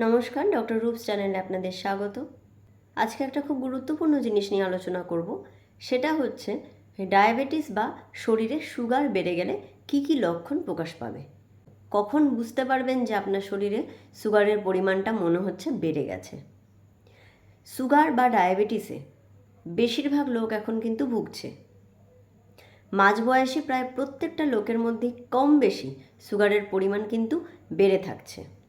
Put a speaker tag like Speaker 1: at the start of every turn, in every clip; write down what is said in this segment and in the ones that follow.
Speaker 1: নমস্কার, ডক্টর রূপস চ্যানেলে আপনাদের স্বাগত। আজকে একটা খুব গুরুত্বপূর্ণ জিনিস নিয়ে আলোচনা করব। সেটা হচ্ছে, ডায়াবেটিস বা শরীরে সুগার বেড়ে গেলে কি কি লক্ষণ প্রকাশ পাবে? কখন বুঝতে পারবেন যে আপনার শরীরে সুগারের পরিমাণটা মনে হচ্ছে বেড়ে গেছে? সুগার বা ডায়াবেটিসে বেশিরভাগ লোক এখন কিন্তু ভুগছে। মাঝবয়সী প্রায় প্রত্যেকটা লোকের মধ্যে কম বেশি সুগারের পরিমাণ কিন্তু বেড়ে থাকছে।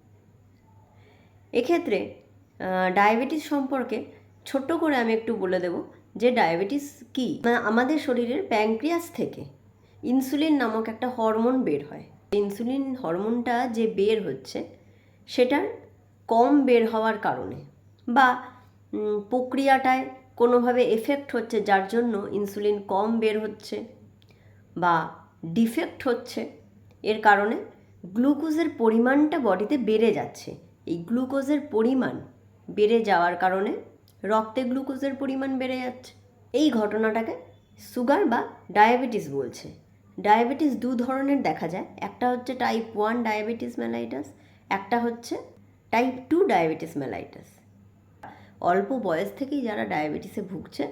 Speaker 1: এক্ষেত্রে ডায়াবেটিস সম্পর্কে ছোট্ট করে আমি একটু বলে দেব যে ডায়াবেটিস কি? মানে আমাদের শরীরের প্যাঙ্ক্রিয়াস থেকে ইনসুলিন নামক একটা হরমোন বের হয়। ইনসুলিন হরমোনটা যে বের হচ্ছে, সেটার কম বের হওয়ার কারণে বা প্রক্রিয়াটায় কোনোভাবে এফেক্ট হচ্ছে যার জন্য ইনসুলিন কম বের হচ্ছে বা ডিফেক্ট হচ্ছে। এর কারণে গ্লুকোজের পরিমাণটা বডিতে বেড়ে যাচ্ছে। এই গ্লুকোজের পরিমাণ বেড়ে যাওয়ার কারণে রক্তে গ্লুকোজের পরিমাণ বেড়ে যাচ্ছে। এই ঘটনাটাকে সুগার বা ডায়াবেটিস বলছে। ডায়াবেটিস দু ধরনের দেখা যায়। একটা হচ্ছে টাইপ ওয়ান ডায়াবেটিস মেলাইটাস একটা হচ্ছে টাইপ টু ডায়াবেটিস মেলাইটাস অল্প বয়স থেকেই যারা ডায়াবেটিসে ভুগছে,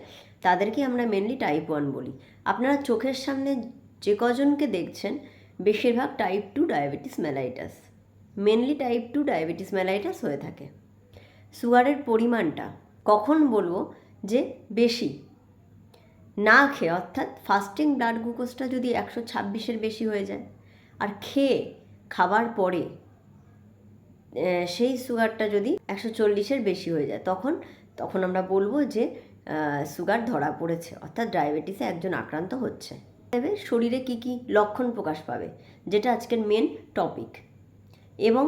Speaker 1: তাদেরকে আমরা মেনলি টাইপ ওয়ান বলি। আপনারা চোখের সামনে যে কজনকে দেখছেন, বেশিরভাগ type two diabetes mellitus mainly type two diabetes mellitus হয়ে থাকে। সুগারের পরিমাণটা কখন বলব যে বেশি? না খেয়ে, অর্থাৎ ফাস্টিং ব্লাড গ্লুকোজটা যদি একশো ছাব্বিশের বেশি হয়ে যায়, আর খেয়ে খাবার পরে সেই সুগারটা যদি একশো চল্লিশের বেশি হয়ে যায়, তখন তখন আমরা বলব যে সুগার ধরা পড়েছে, অর্থাৎ ডায়াবেটিসে একজন আক্রান্ত হচ্ছে। তবে শরীরে কি কি লক্ষণ প্রকাশ পাবে, যেটা আজকের মেন টপিক এবং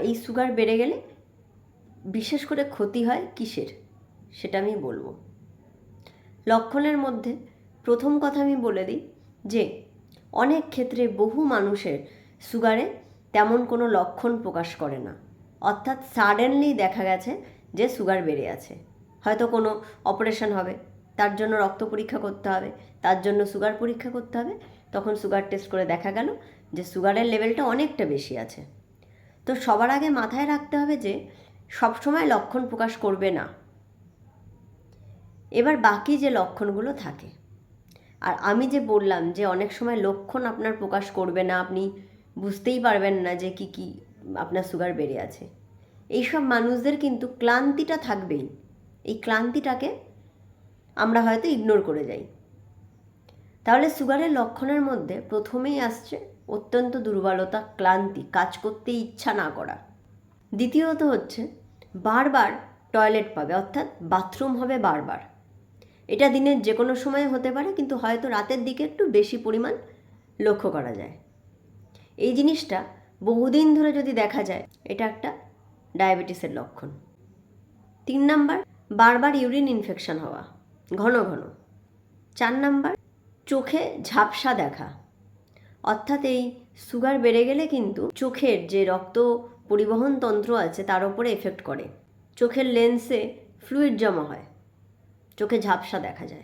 Speaker 1: এই সুগার বেড়ে গেলে বিশেষ করে ক্ষতি হয় কিসের? সেটা আমি বলব। লক্ষণের মধ্যে প্রথম কথা আমি বলে দিই যে, অনেক ক্ষেত্রে বহু মানুষের সুগারে তেমন কোনো লক্ষণ প্রকাশ করে না। অর্থাৎ সাডেনলি দেখা গেছে যে সুগার বেড়ে আছে। হয়তো কোনো অপারেশন হবে, তার জন্য রক্ত পরীক্ষা করতে হবে তার জন্য সুগার পরীক্ষা করতে হবে। তখন সুগার টেস্ট করে দেখা গেল যে সুগারের লেভেলটা অনেকটা বেশি আছে। তো সবার আগে মাথায় রাখতে হবে যে সবসময় লক্ষণ প্রকাশ করবে না। এবার বাকি যে লক্ষণগুলো থাকে, আর আমি যে বললাম যে অনেক সময় লক্ষণ আপনার প্রকাশ করবে না, আপনি বুঝতেই পারবেন না যে কি কি আপনার সুগার বেড়ে আছে। এইসব মানুষদের কিন্তু ক্লান্তিটা থাকবেই। এই ক্লান্তিটাকে আমরা হয়তো ইগনোর করে যাই। তাহলে সুগারের লক্ষণের মধ্যে প্রথমেই আসছে অত্যন্ত দুর্বলতা, ক্লান্তি, কাজ করতে ইচ্ছা না করা। দ্বিতীয়ত হচ্ছে বারবার টয়লেট পাবে, অর্থাৎ বাথরুম হবে বারবার। এটা দিনের যে কোনো সময় হতে পারে, কিন্তু হয়তো রাতের দিকে একটু বেশি পরিমাণ লক্ষ্য করা যায়। এই জিনিসটা বহুদিন ধরে যদি দেখা যায়, এটা একটা ডায়াবেটিসের লক্ষণ। তিন নাম্বার, বারবার ইউরিন ইনফেকশন হওয়া, ঘন ঘন। চার নাম্বার চোখে ঝাপসা দেখা। অর্থাৎ এই সুগার বেড়ে গেলে কিন্তু চোখের যে রক্ত পরিবহন তন্ত্র আছে তার উপরে এফেক্ট করে। চোখের লেন্সে ফ্লুইড জমা হয়। চোখে ঝাপসা দেখা যায়।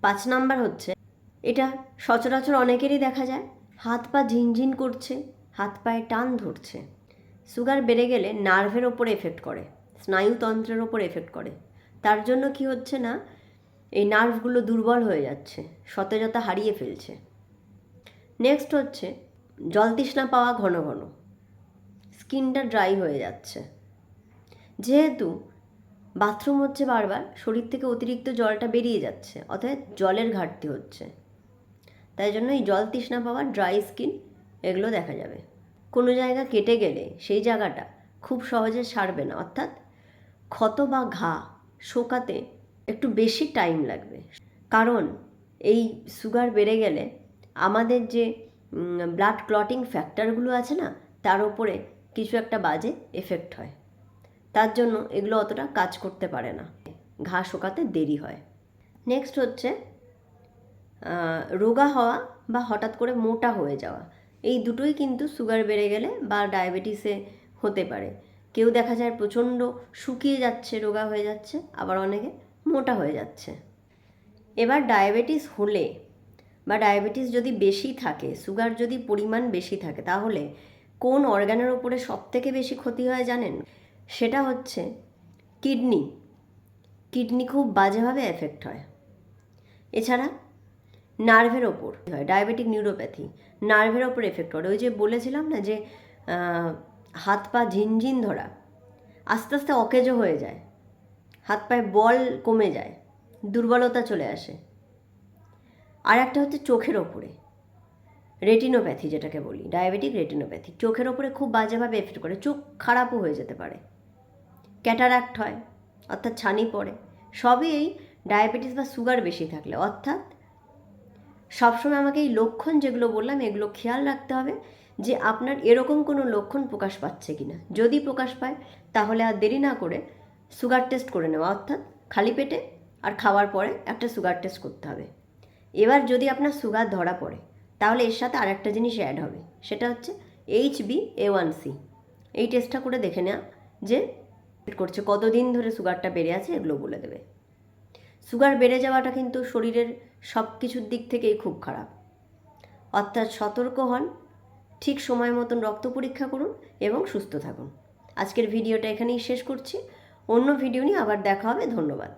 Speaker 1: পাঁচ নাম্বার হচ্ছে, এটা সচরাচর অনেকেরই দেখা যায়। হাত পা ঝিনঝিন করছে, হাত পায়ে টান ধরছে। সুগার বেড়ে গেলে নার্ভের ওপর এফেক্ট করে, স্নায়ুতন্ত্রের ওপর এফেক্ট করে। তার জন্য কি হচ্ছে না এই নার্ভগুলো দুর্বল হয়ে যাচ্ছে, সতেজতা হারিয়ে ফেলছে। নেক্সট হচ্ছে, জল তৃষ্ণা পাওয়া ঘন ঘন। স্কিনটা ড্রাই হয়ে যাচ্ছে। যেহেতু বাথরুম হচ্ছে বারবার, শরীর থেকে অতিরিক্ত জলটা বেরিয়ে যাচ্ছে অর্থাৎ জলের ঘাটতি হচ্ছে। তাই জন্য এই জল তৃষ্ণা পাওয়া ড্রাই স্কিন এগুলো দেখা যাবে। কোনো জায়গা কেটে গেলে সেই জায়গাটা খুব সহজে সারবে না, অর্থাৎ ক্ষত বা ঘা শোকাতে একটু বেশি টাইম লাগবে। কারণ এই সুগার বেড়ে গেলে আমাদের যে ব্লাড ক্লটিং ফ্যাক্টরগুলো আছে না, তার উপরে কিছু একটা বাজে এফেক্ট হয়। তার জন্য এগুলো অতটা কাজ করতে পারে না। ঘা শোকাতে দেরি হয়। নেক্সট হচ্ছে রোগা হওয়া বা হঠাৎ করে মোটা হয়ে যাওয়া। এই দুটোই কিন্তু সুগার বেড়ে গেলে বা ডায়াবেটিসে হতে পারে। কেউ দেখা যায় প্রচণ্ড শুকিয়ে যাচ্ছে, রোগা হয়ে যাচ্ছে, আবার অনেকে মোটা হয়ে যাচ্ছে। এবার ডায়াবেটিস হলে বা ডায়াবেটিস যদি বেশি থাকে, সুগার যদি পরিমাণ বেশি থাকে, তাহলে কোন অর্গানের ওপরে সব থেকে বেশি ক্ষতি হয় জানেন? সেটা হচ্ছে কিডনি। কিডনি খুব বাজেভাবে এফেক্ট হয়। এছাড়া নার্ভের ওপর হয়, ডায়াবেটিক নিউরোপ্যাথি। নার্ভের ওপর এফেক্ট করে। ওই যে বলেছিলাম না যে হাত পা ঝিনঝিন ধরা, আস্তে আস্তে অকেজো হয়ে যায়। হাত পায়ে বল কমে যায়, দুর্বলতা চলে আসে। আর একটা হচ্ছে চোখের ওপরে রেটিনোপ্যাথি যেটাকে বলি ডায়াবেটিক রেটিনোপ্যাথি চোখের ওপরে খুব বাজেভাবে এফেক্ট করে, চোখ খারাপও হয়ে যেতে পারে। ক্যাটারাক্ট হয়, অর্থাৎ ছানি পড়ে। সবই এই ডায়াবেটিস বা সুগার বেশি থাকলে, অর্থাৎ সবসময় আমাকে এই লক্ষণ যেগুলো বললাম, এগুলো খেয়াল রাখতে হবে যে আপনার এরকম কোনো লক্ষণ প্রকাশ পাচ্ছে কি না যদি প্রকাশ পায়, তাহলে আর দেরি না করে সুগার টেস্ট করে নেওয়া, অর্থাৎ খালি পেটে আর খাওয়ার পরে একটা সুগার টেস্ট করতে হবে। এবার যদি আপনার সুগার ধরা পড়ে, তাহলে এর সাথে আর একটা জিনিস অ্যাড হবে, সেটা হচ্ছে H B A one C এই টেস্টটা করে দেখে নেওয়া যে করছে, কতদিন ধরে সুগারটা বেড়ে আছে এগুলো বলে দেবে। সুগার বেড়ে যাওয়াটা কিন্তু শরীরের সব কিছুর দিক থেকেই খুব খারাপ। অর্থাৎ সতর্ক হন, ঠিক সময় মতন রক্ত পরীক্ষা করুন এবং সুস্থ থাকুন। আজকের ভিডিওটা এখানেই শেষ করছি। অন্য ভিডিও নিয়ে আবার দেখা হবে ধন্যবাদ।